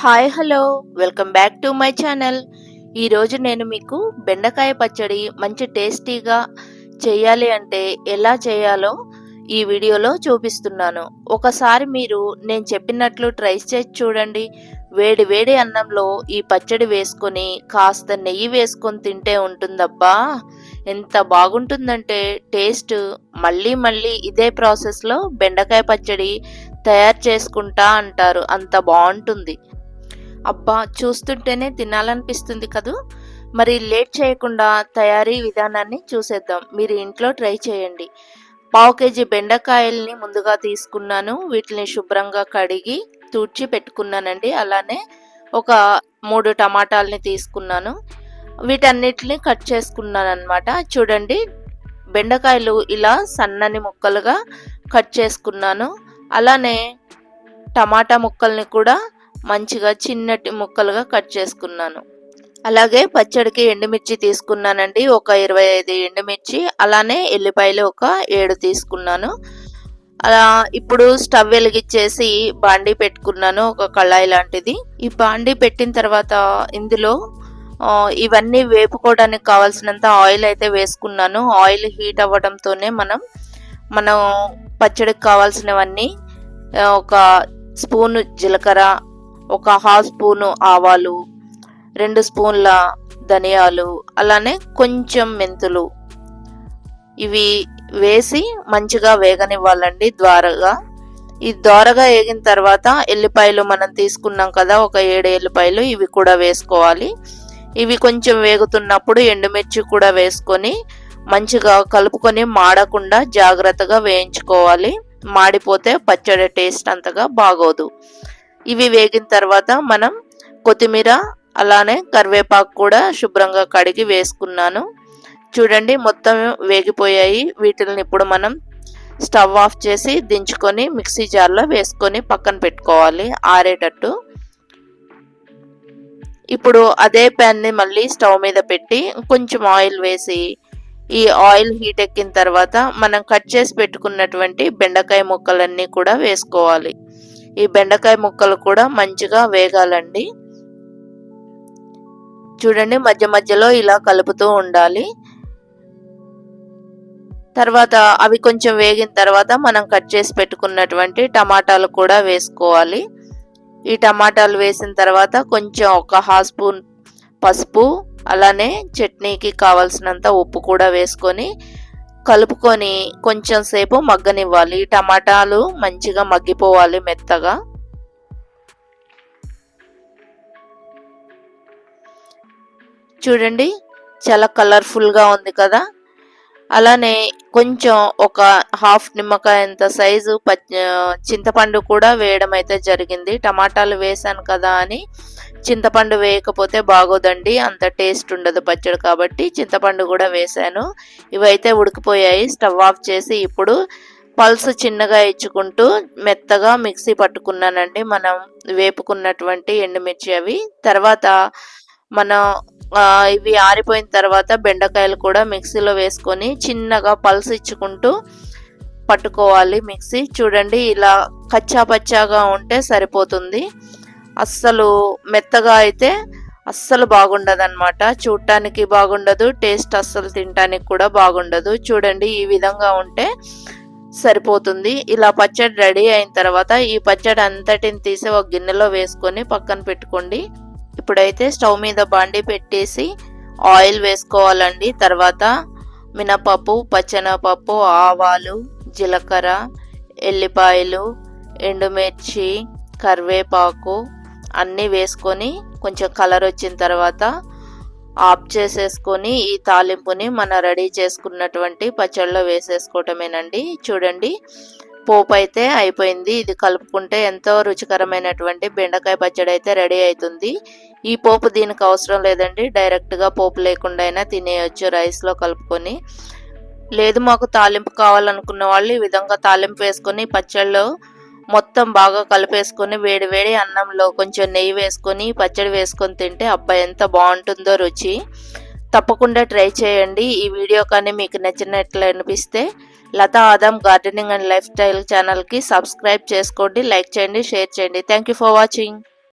Hi hello welcome back to my channel ఈరోజు నేను మీకు బెండకాయ పచ్చడి మంచి టేస్టీగా చేయాలి అంటే ఎలా చేయాలో ఈ వీడియోలో చూపిస్తున్నాను. ఒకసారి మీరు నేను చెప్పినట్లు ట్రై చేసి చూడండి. వేడి వేడి అన్నంలో ఈ పచ్చడి వేసుకొని కాస్త నెయ్యి వేసుకొని తింటే ఉంటుందబ్బా. ఎంత బాగుంటుందంటే టేస్ట్. మళ్ళీ మళ్ళీ ఇదే ప్రాసెస్లో బెండకాయ పచ్చడి తయారు చేసుకుంటా అంటారు. అంత బాగుంటుంది. అబ్బా చూస్తుంటేనే తినాలనిపిస్తుంది కదూ? మరి లేట్ చేయకుండా తయారీ విధానాన్ని చూసేద్దాం. మీరు ఇంట్లో ట్రై చేయండి. పావు కేజీ బెండకాయల్ని ముందుగా తీసుకున్నాను. వీటిని శుభ్రంగా కడిగి తూడ్చి పెట్టుకున్నానండి. అలానే ఒక మూడు టమాటాలని తీసుకున్నాను. వీటన్నిటిని కట్ చేసుకున్నాను అనమాట చూడండి బెండకాయలు ఇలా సన్నని ముక్కలుగా కట్ చేసుకున్నాను. అలానే టమాటా ముక్కల్ని కూడా మంచిగా చిన్నటి ముక్కలుగా కట్ చేసుకున్నాను. అలాగే పచ్చడికి ఎండుమిర్చి తీసుకున్నానండి. ఒక ఇరవై ఐదు ఎండుమిర్చి అలానే ఎల్లిపాయలు ఒక ఏడు తీసుకున్నాను. అలా ఇప్పుడు స్టవ్ వెలిగించేసి బాండీ పెట్టుకున్నాను ఒక కళాయి లాంటిది. ఈ బాండీ పెట్టిన తర్వాత ఇందులో ఇవన్నీ వేపుకోవడానికి కావాల్సినంత ఆయిల్ అయితే వేసుకున్నాను. ఆయిల్ హీట్ అవ్వడంతోనే మనం మనం పచ్చడికి కావాల్సినవన్నీ ఒక స్పూన్ జీలకర్ర ఒక హాఫ్ స్పూను ఆవాలు రెండు స్పూన్ల ధనియాలు అలానే కొంచెం మెంతులు. ఇవి వేసి మంచిగా వేగనివ్వాలండి ద్వారగా. ఈ ద్వారగా వేగిన తర్వాత ఎల్లిపాయలు మనం తీసుకున్నాం కదా ఒక ఏడు ఎల్లిపాయలు ఇవి కూడా వేసుకోవాలి. ఇవి కొంచెం వేగుతున్నప్పుడు ఎండుమిర్చి కూడా వేసుకొని మంచిగా కలుపుకొని మాడకుండా జాగ్రత్తగా వేయించుకోవాలి. మాడిపోతే పచ్చడి టేస్ట్ అంతగా బాగోదు. ఇవి వేగిన తర్వాత మనం కొత్తిమీర అలానే కరివేపాకు కూడా శుభ్రంగా కడిగి వేసుకున్నాను. చూడండి మొత్తం వేగిపోయాయి. వీటిని ఇప్పుడు మనం స్టవ్ ఆఫ్ చేసి దించుకొని మిక్సీ జార్లో వేసుకొని పక్కన పెట్టుకోవాలి ఆరేటట్టు. ఇప్పుడు అదే ప్యాన్ని మళ్ళీ స్టవ్ మీద పెట్టి కొంచెం ఆయిల్ వేసి ఈ ఆయిల్ హీట్ ఎక్కిన తర్వాత మనం కట్ చేసి పెట్టుకున్నటువంటి బెండకాయ ముక్కలన్నీ కూడా వేసుకోవాలి. ఈ బెండకాయ ముక్కలు కూడా మంచిగా వేగాలండి. చూడండి మధ్య మధ్యలో ఇలా కలుపుతూ ఉండాలి. తర్వాత అవి కొంచెం వేగిన తర్వాత మనం కట్ చేసి పెట్టుకున్నటువంటి టమాటాలు కూడా వేసుకోవాలి. ఈ టమాటాలు వేసిన తర్వాత కొంచెం ఒక హాఫ్ స్పూన్ పసుపు అలానే చట్నీకి కావలసినంత ఉప్పు కూడా వేసుకొని కలుపుకొని కొంచెం సేపు మగ్గనివ్వాలి. టమాటాలు మంచిగా మగ్గిపోవాలి మెత్తగా. చూడండి చాలా కలర్ఫుల్గా ఉంది కదా. అలానే కొంచెం ఒక హాఫ్ నిమ్మకాయ ఎంత సైజు చింతపండు కూడా వేయడం అయితే జరిగింది. టమాటాలు వేసాను కదా అని. చింతపండు వేయకపోతే బాగోదండి. అంత టేస్ట్ ఉండదు పచ్చడి కాబట్టి చింతపండు కూడా వేసాను ఇవైతే ఉడికిపోయాయి. స్టవ్ ఆఫ్ చేసి ఇప్పుడు పల్స్ చిన్నగా ఇచ్చుకుంటూ మెత్తగా మిక్సీ పట్టుకున్నానండి. మనం వేపుకున్నటువంటి ఎండుమిర్చి అవి. తర్వాత మనం ఇవి ఆరిపోయిన తర్వాత బెండకాయలు కూడా మిక్సీలో వేసుకొని చిన్నగా పల్స్ ఇచ్చుకుంటూ పట్టుకోవాలి మిక్సీ. చూడండి ఇలా కచ్చా పచ్చాగా ఉంటే సరిపోతుంది. అస్సలు మెత్తగా అయితే అస్సలు బాగుండదు అనమాట చూడటానికి బాగుండదు టేస్ట్ అస్సలు తినటానికి కూడా బాగుండదు. చూడండి ఈ విధంగా ఉంటే సరిపోతుంది. ఇలా పచ్చడి రెడీ అయిన తర్వాత ఈ పచ్చడి అంతటిని తీసి ఒక గిన్నెలో వేసుకొని పక్కన పెట్టుకోండి. ఇప్పుడైతే స్టవ్ మీద బాండి పెట్టేసి ఆయిల్ వేసుకోవాలండి. తర్వాత మినపప్పు పచ్చనపప్పు ఆవాలు జీలకర్ర ఎల్లిపాయలు ఎండుమిర్చి కరివేపాకు అన్నీ వేసుకొని కొంచెం కలర్ వచ్చిన తర్వాత ఆఫ్ చేసేసుకొని ఈ తాలింపుని మన రెడీ చేసుకున్నటువంటి పచ్చళ్ళలో వేసేసుకోవటమేనండి. చూడండి పోపు అయితే అయిపోయింది. ఇది కలుపుకుంటే ఎంతో రుచికరమైనటువంటి బెండకాయ పచ్చడి అయితే రెడీ అవుతుంది. ఈ పోపు దీనికి అవసరం లేదండి. డైరెక్ట్గా పోపు లేకుండా అయినా తినేయచ్చు రైస్లో కలుపుకొని. లేదు మాకు తాలింపు కావాలనుకున్న వాళ్ళు ఈ విధంగా తాలింపు వేసుకొని పచ్చళ్ళు మొత్తం బాగా కలిపేసుకొని వేడి వేడి అన్నంలో కొంచెం నెయ్యి వేసుకొని పచ్చడి వేసుకొని తింటే అబ్బాయి ఎంత బాగుంటుందో రుచి. తప్పకుండా ట్రై చేయండి. ఈ వీడియో కానీ మీకు నచ్చినట్లు అనిపిస్తే Lata Adam gardening and lifestyle ఛానల్కి సబ్స్క్రైబ్ చేసుకోండి లైక్ చేయండి షేర్ చేయండి. Thank you for watching